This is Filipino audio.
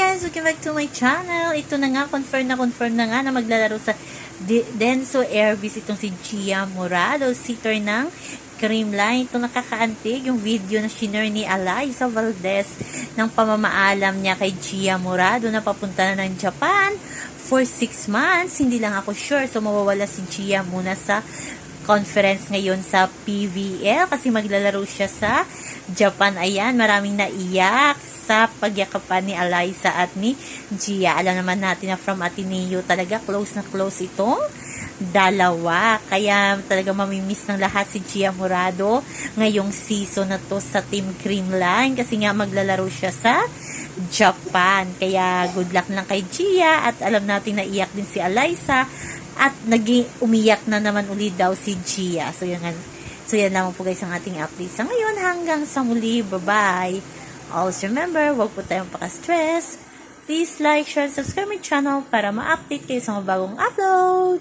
guys! Welcome back to my channel. Ito na nga, confirm na confirm na nga na maglalaro sa Denso Airbus itong si Gia Morado, sitter ng Creamline. Ito nakakaantig yung video na shinare ni Eliza Valdez ng pamamaalam niya kay Gia Morado na papunta na ng Japan for 6 months. Hindi lang ako sure. So, mawawala si Gia muna sa conference ngayon sa PVL kasi maglalaro siya sa Japan. Ayan, maraming naiyak sa pagyakapan ni Eliza at ni Gia. Alam naman natin na from Ateneo talaga close na close itong dalawa. Kaya talaga mamimiss ng lahat si Gia Morado ngayong season na to sa Team Creamline kasi nga maglalaro siya sa Japan. Kaya good luck lang kay Gia at alam natin na iyak din si Eliza at naging umiyak na naman uli daw si Gia. So yan, so yan lamang po guys ang ating update sa ngayon. Hanggang sa muli. Bye-bye. Always remember, huwag po tayong paka-stress. Please like, share, and subscribe my channel para ma-update kayo sa mga bagong upload.